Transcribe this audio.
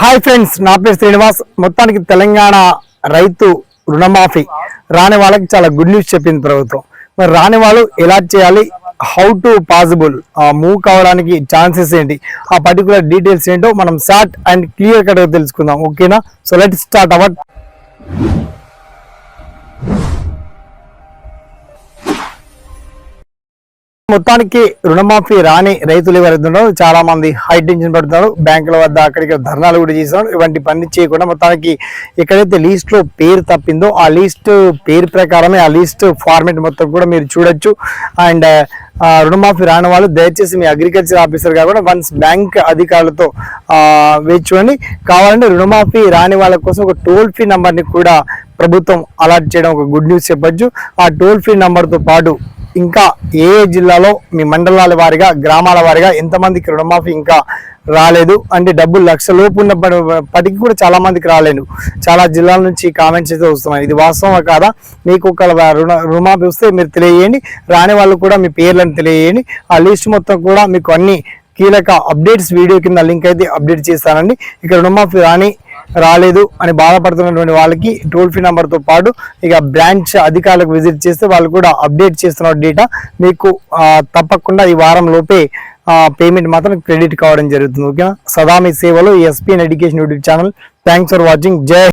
Hi friends నా పేరు శ్రీనివాస్. మొత్తానికి తెలంగాణ రైతు రుణమాఫీ. రాని వాళ్ళకి చాలా గుడ్ న్యూస్ చెప్పింది ప్రభుత్వం. మరి రాని వాళ్ళు ఎలా చేయాలి? హౌ టు పాసిబుల్ మూవ్ కావడానికి ఛాన్సెస్ ఏంటి? ఆ పర్టికులర్ డీటెయిల్స్ ఏంటో మనం షార్ట్ అండ్ క్లియర్ కట్గా తెలుసుకుందాం. ఓకేనా? సో లెట్ స్టార్ట్ అవర్ మొత్తానికి రుణమాఫీ రాని రైతులు ఎవరైతే చాలా మంది హై టెన్షన్ పడుతున్నారు. బ్యాంకుల వద్ద అక్కడికి ధర్నాలు కూడా చేస్తున్నారు. ఇవంటి పని చేయకుండా మొత్తానికి ఎక్కడైతే లీస్ట్లో పేరు తప్పిందో ఆ లీస్ట్ పేరు ప్రకారమే ఆ లీస్ట్ ఫార్మేట్ మొత్తం కూడా మీరు చూడొచ్చు. అండ్ రుణమాఫీ రాని వాళ్ళు దయచేసి మీ అగ్రికల్చర్ ఆఫీసర్గా కూడా వన్స్ బ్యాంక్ అధికారులతో వేచి చూడండి. కావాలంటే రుణమాఫీ రాని వాళ్ళ కోసం ఒక టోల్ ఫ్రీ నంబర్ని కూడా ప్రభుత్వం అలాట్ చేయడం ఒక గుడ్ న్యూస్ చెప్పొచ్చు. ఆ టోల్ ఫ్రీ నంబర్తో పాటు ఇంకా ఏ ఏ జిల్లాలో మీ మండలాల వారిగా గ్రామాల వారిగా ఎంతమందికి రుణమాఫీ ఇంకా రాలేదు. అంటే డబ్బులు లక్ష లోపు ఉన్నప్పటికీ కూడా చాలా మందికి రాలేదు. చాలా జిల్లాల నుంచి కామెంట్స్ అయితే వస్తున్నాయి. ఇది వాస్తవం కాదా? మీకు ఒక రుణ రుణమాఫీ వస్తే మీరు తెలియజేయండి. రాని వాళ్ళు కూడా మీ పేర్లను తెలియజేయండి. ఆ లిస్ట్ మొత్తం కూడా మీకు అన్ని కీలక అప్డేట్స్ వీడియో కింద లింక్ అయితే అప్డేట్ చేస్తానండి. ఇక రుణమాఫీ రాని రాలేదు అని బాధపడుతున్నటువంటి వాళ్ళకి టోల్ ఫ్రీ నెంబర్తో పాటు ఇక బ్రాంచ్ అధికారులకు విజిట్ చేస్తే వాళ్ళు కూడా అప్డేట్ చేస్తున్న డేటా మీకు తప్పకుండా ఈ వారం లోపే పేమెంట్ మాత్రం క్రెడిట్ కావడం జరుగుతుంది ఓకేనా? సదా మీ సేవలో SPN education YouTube channel thanks for watching జై